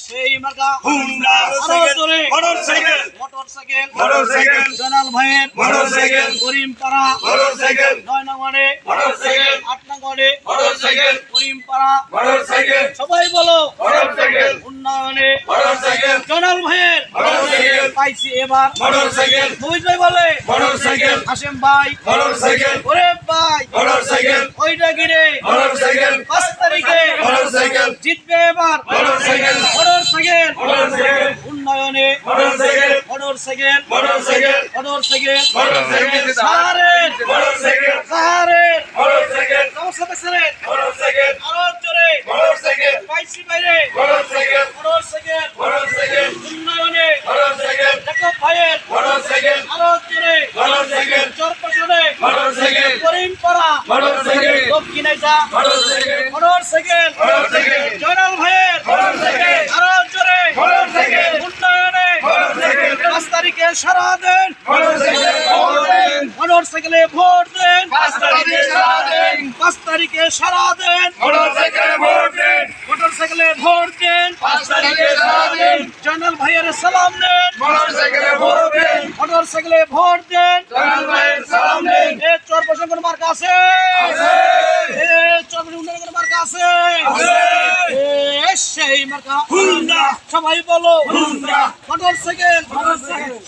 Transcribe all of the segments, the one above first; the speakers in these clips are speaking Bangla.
সেই মার্কা হুন্ডা আরও মোটরসাইকেল মোটরসাইকেল মোটরসাইকেল জনাল ভাইয়ের মোটরসাইকেল করিম পাড়া মোটরসাইকেল নয় নম্বরে মোটরসাইকেল আট নম্বরে মোটরসাইকেল করিম মোটরসাইকেল সবাই বলো মোটরসাইকেল উন্নয়নে মোটরসাইকেল জনাল ভাইয়ের মোটরসাইকেল পাইছি এবার মোটরসাইকেল মহিত ভাই বলে মোটরসাইকেল হাসেম ভাই মোটরসাইকেল ওরে ভাই মোটরসাইকেল ওইটা গিরে মোটরসাইকেল পাঁচ তারিখে মোটরসাইকেল জিতবে এবার মোটরসাইকেল মোটরসাইকেল উন্নয়নে motorcycle motorcycle motorcycle motorcycle motorcycle সারের মোটরসাইকেল সারের মোটরসাইকেল নমস্কার সারের মোটরসাইকেল আরও জোরে মোটরসাইকেল পাইছি বাইরে মোটরসাইকেল মোটরসাইকেল মোটরসাইকেল উন্নয়নে মোটরসাইকেল জাকব ভাইয়ের মোটরসাইকেল আরও জোরে মোটরসাইকেল করিম পাড়া মোটরসাইকেল দক্ষিণাইজা মোটরসাইকেল মোটরসাইকেল মোটরসাইকেল জয়নাল ভাইয়ের মোটরসাইকেল আরও জোরে মোটরসাইকেল উন্নয়নে মোটরসাইকেল পাঁচ তারিখে সারা দেন। মোটরসাইকেল ভোট দেন। পাঁচ তারিখে সারা দেন। পাঁচ তারিখে সারা দেন। মোটরসাইকেলে ভোট দেন। মোটরসাইকেলে ভোট দেন। পাঁচ তারিখে সারা দেন। জয়নাল ভাইয়ের সালাম দেন। মোটরসাইকেলে ভোট দেন। মোটরসাইকেলে ভোট দেন। জয়নাল ভাইয়ের সালাম দেন। এ চর প্রসঙ্গ মার্কা আছে। আছে। এ চর উন্নয়ন মার্কা আছে আছে। এ সেই মার্কা। হুন্ডা। সবাই বলো। হুন্ডা। মোটরসাইকেল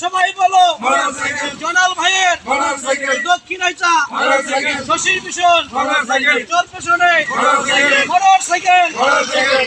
সবাই বলো। জোনাল ভাইয়ের। দক্ষিণ আইচা শশীর মিশন। চর পেছনে। Motorcycle motorcycle